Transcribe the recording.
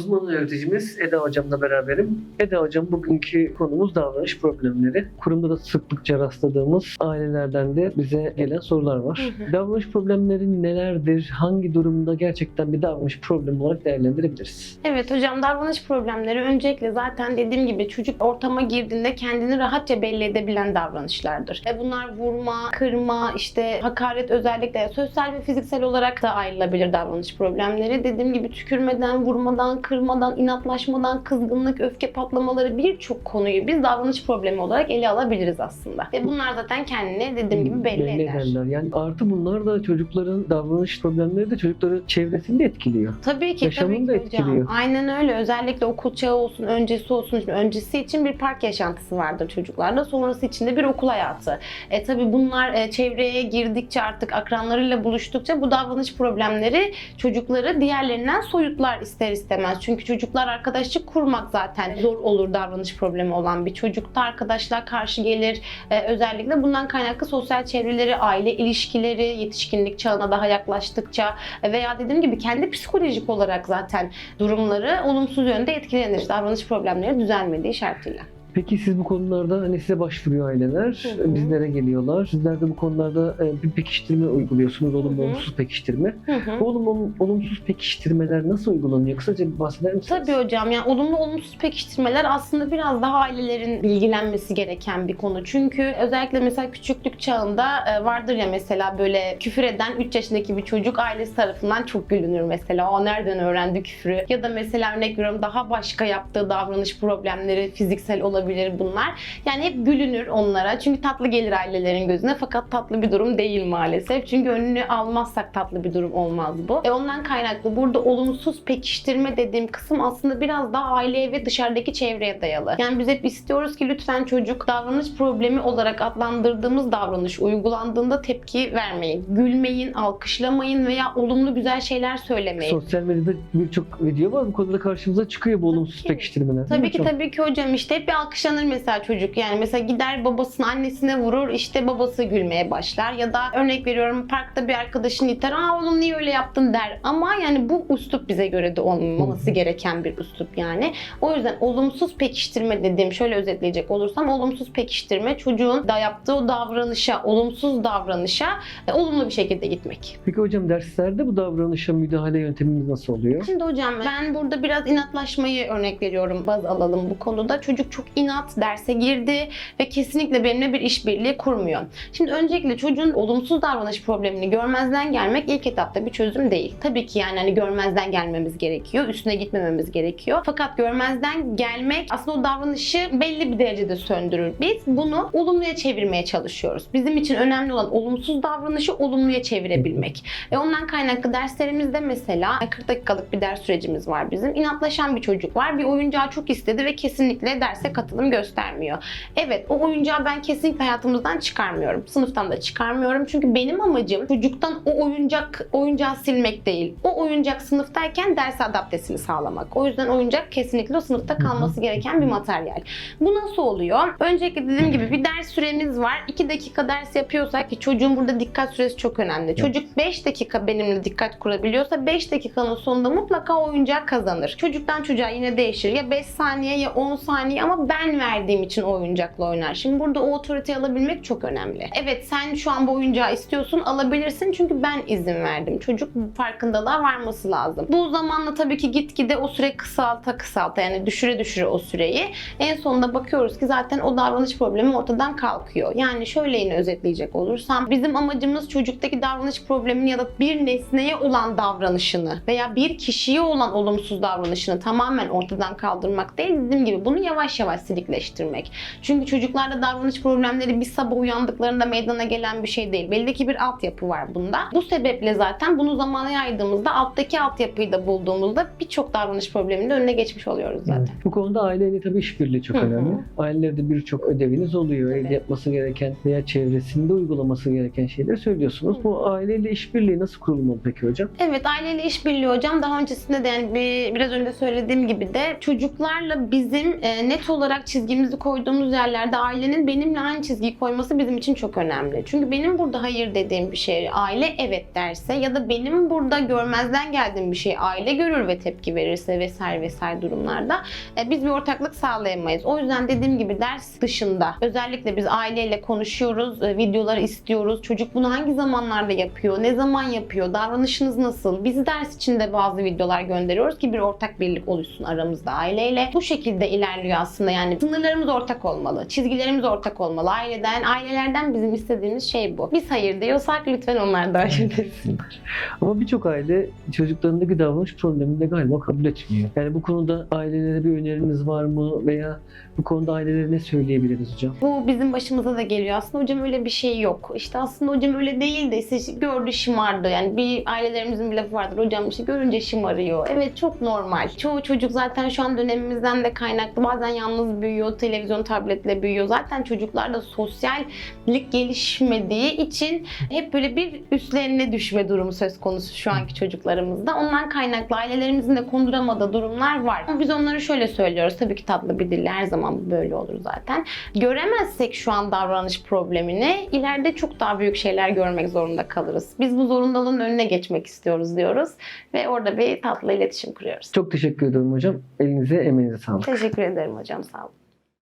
Uzman öğreticimiz Eda Hocam'la beraberim. Eda Hocam bugünkü konumuz davranış problemleri. Kurumda da sıklıkça rastladığımız ailelerden de bize gelen sorular var. Hı hı. Davranış problemleri nelerdir? Hangi durumda gerçekten bir davranış problemi olarak değerlendirebiliriz? Evet hocam davranış problemleri öncelikle zaten dediğim gibi çocuk ortama girdiğinde kendini rahatça belli edebilen davranışlardır. E bunlar vurma, kırma, işte hakaret özellikle sosyal ve fiziksel olarak da ayrılabilir davranış problemleri. Dediğim gibi tükürmeden, vurmadan, kırmadan, inatlaşmadan, kızgınlık, öfke patlamaları birçok konuyu biz davranış problemi olarak ele alabiliriz aslında. Ve bunlar zaten kendini dediğim gibi belli, eder. ederler. Yani artı bunlar da çocukların davranış problemleri de çocukların çevresini de etkiliyor. Tabii ki Yaşamını tabii da ki hocam. etkiliyor. Aynen öyle. Özellikle okul çağı olsun, öncesi olsun. Şimdi öncesi için bir park yaşantısı vardır çocuklarda. Sonrası için de bir okul hayatı. E tabii bunlar e, çevreye girdikçe artık akranlarıyla buluştukça bu davranış problemleri çocukları diğerlerinden soyutlar ister istemez. Çünkü çocuklar arkadaşlık kurmak zaten zor olur davranış problemi olan bir çocukta. Arkadaşlar karşı gelir. E, özellikle bundan kaynaklı sosyal çevreleri, aile ilişkileri, yetişkinlik çağına daha yaklaştıkça veya dediğim gibi kendi psikolojik olarak zaten durumları olumsuz yönde etkilenir. Davranış problemleri düzelmediği şartıyla. Peki siz bu konularda hani size başvuruyor aileler, Hı hı. bizlere geliyorlar. Sizler de bu konularda e, bir pekiştirme uyguluyorsunuz, olumlu Hı hı. olumsuz pekiştirme. Hı hı. Olumlu olumsuz pekiştirmeler nasıl uygulanıyor? Kısaca bir bahseder misiniz? Tabii hocam yani olumlu olumsuz pekiştirmeler aslında biraz daha ailelerin bilgilenmesi gereken bir konu. Çünkü özellikle mesela küçüklük çağında e, vardır ya mesela böyle küfür eden 3 yaşındaki bir çocuk ailesi tarafından çok gülünür mesela. O nereden öğrendi küfrü? Ya da mesela örnek veriyorum daha başka yaptığı davranış problemleri fiziksel olabilir bunlar. Yani hep gülünür onlara. Çünkü tatlı gelir ailelerin gözüne fakat tatlı bir durum değil maalesef. Çünkü önünü almazsak tatlı bir durum olmaz bu. E ondan kaynaklı burada olumsuz pekiştirme dediğim kısım aslında biraz daha aileye ve dışarıdaki çevreye dayalı. Yani biz hep istiyoruz ki lütfen çocuk davranış problemi olarak adlandırdığımız davranış uygulandığında tepki vermeyin. Gülmeyin, alkışlamayın veya olumlu güzel şeyler söylemeyin. Sosyal medyada birçok video var. Bu konuda karşımıza çıkıyor bu olumsuz ki. pekiştirmeler. Tabii ki tabii ki hocam işte hep bir alkışlanır mesela çocuk yani mesela gider babasını annesine vurur işte babası gülmeye başlar ya da örnek veriyorum parkta bir arkadaşını iter aa oğlum niye öyle yaptın der ama yani bu üslup bize göre de olmaması gereken bir üslup yani o yüzden olumsuz pekiştirme dediğim şöyle özetleyecek olursam olumsuz pekiştirme çocuğun da yaptığı o davranışa olumsuz davranışa e, olumlu bir şekilde gitmek. Peki hocam derslerde bu davranışa müdahale yöntemimiz nasıl oluyor? Şimdi hocam ben burada biraz inatlaşmayı örnek veriyorum baz alalım bu konuda. Çocuk çok inat derse girdi ve kesinlikle benimle bir işbirliği kurmuyor. Şimdi öncelikle çocuğun olumsuz davranış problemini görmezden gelmek ilk etapta bir çözüm değil. Tabii ki yani hani görmezden gelmemiz gerekiyor. Üstüne gitmememiz gerekiyor. Fakat görmezden gelmek aslında o davranışı belli bir derecede söndürür. Biz bunu olumluya çevirmeye çalışıyoruz. Bizim için önemli olan olumsuz davranışı olumluya çevirebilmek. Ve ondan kaynaklı derslerimizde mesela 40 dakikalık bir ders sürecimiz var bizim. İnatlaşan bir çocuk var. Bir oyuncağı çok istedi ve kesinlikle derse katılım göstermiyor. Evet o oyuncağı ben kesinlikle hayatımızdan çıkarmıyorum. Sınıftan da çıkarmıyorum. Çünkü benim amacım çocuktan o oyuncak oyuncağı silmek değil. O oyuncak sınıftayken ders adaptesini sağlamak. O yüzden oyuncak kesinlikle o sınıfta kalması gereken bir materyal. Bu nasıl oluyor? Öncelikle dediğim gibi bir ders süremiz var. 2 dakika ders yapıyorsak ki çocuğun burada dikkat süresi çok önemli. Çocuk 5 dakika benimle dikkat kurabiliyorsa 5 dakikanın sonunda mutlaka o oyuncağı kazanır. Çocuktan çocuğa yine değişir. Ya 5 saniye ya 10 saniye ama ben verdiğim için o oyuncakla oynar. Şimdi burada o otoriteyi alabilmek çok önemli. Evet sen şu an bu oyuncağı istiyorsun alabilirsin çünkü ben izin verdim. Çocuk farkındalığa varması lazım. Bu zamanla tabii ki gitgide o süre kısalta kısalta yani düşüre düşüre o süreyi. En sonunda bakıyoruz ki zaten o davranış problemi ortadan kalkıyor. Yani şöyle yine özetleyecek olursam bizim amacımız çocuktaki davranış problemini ya da bir nesneye olan davranışını veya bir kişiye olan olumsuz davranışını tamamen ortadan kaldırmak değil. Dediğim gibi bunu yavaş yavaş silikleştirmek. Çünkü çocuklarda davranış problemleri bir sabah uyandıklarında meydana gelen bir şey değil. Belli ki bir altyapı var bunda. Bu sebeple zaten bunu zamana yaydığımızda alttaki altyapıyı da bulduğumuzda birçok davranış probleminin de önüne geçmiş oluyoruz zaten. Evet. Bu konuda aileyle tabii işbirliği çok önemli. Ailelerde birçok ödeviniz oluyor. Evet. Evde yapması gereken veya çevresinde uygulaması gereken şeyleri söylüyorsunuz. Hı. Bu aileyle işbirliği nasıl kurulmalı peki hocam? Evet aileyle işbirliği hocam daha öncesinde de yani bir, biraz önce söylediğim gibi de çocuklarla bizim e, net olarak ortak çizgimizi koyduğumuz yerlerde ailenin benimle aynı çizgiyi koyması bizim için çok önemli. Çünkü benim burada hayır dediğim bir şey aile evet derse ya da benim burada görmezden geldiğim bir şey aile görür ve tepki verirse vesaire vesaire durumlarda e, biz bir ortaklık sağlayamayız. O yüzden dediğim gibi ders dışında özellikle biz aileyle konuşuyoruz, e, videoları istiyoruz. Çocuk bunu hangi zamanlarda yapıyor, ne zaman yapıyor, davranışınız nasıl? Biz ders içinde bazı videolar gönderiyoruz ki bir ortak birlik oluşsun aramızda aileyle. Bu şekilde ilerliyor aslında yani sınırlarımız ortak olmalı, çizgilerimiz ortak olmalı. Aileden, ailelerden bizim istediğimiz şey bu. Biz hayır diyorsak lütfen onlar da hayır desin. Ama birçok aile çocuklarındaki davranış problemini de galiba kabul etmiyor. Yani bu konuda ailelere bir öneriniz var mı veya bu konuda ailelere ne söyleyebiliriz hocam? Bu bizim başımıza da geliyor. Aslında hocam öyle bir şey yok. İşte aslında hocam öyle değil de işte gördü şımardı. Yani bir ailelerimizin bir lafı vardır. Hocam işte görünce şımarıyor. Evet çok normal. Çoğu çocuk zaten şu an dönemimizden de kaynaklı. Bazen yalnız büyüyor. Televizyon, tabletle büyüyor. Zaten çocuklarda sosyallik gelişmediği için hep böyle bir üstlerine düşme durumu söz konusu şu anki çocuklarımızda. Ondan kaynaklı ailelerimizin de konduramadığı durumlar var. Ama biz onları şöyle söylüyoruz. Tabii ki tatlı bir dille her zaman böyle olur zaten. Göremezsek şu an davranış problemini ileride çok daha büyük şeyler görmek zorunda kalırız. Biz bu zorundalığın önüne geçmek istiyoruz diyoruz ve orada bir tatlı iletişim kuruyoruz. Çok teşekkür ederim hocam. Elinize emeğinize sağlık. Teşekkür ederim hocam sağ.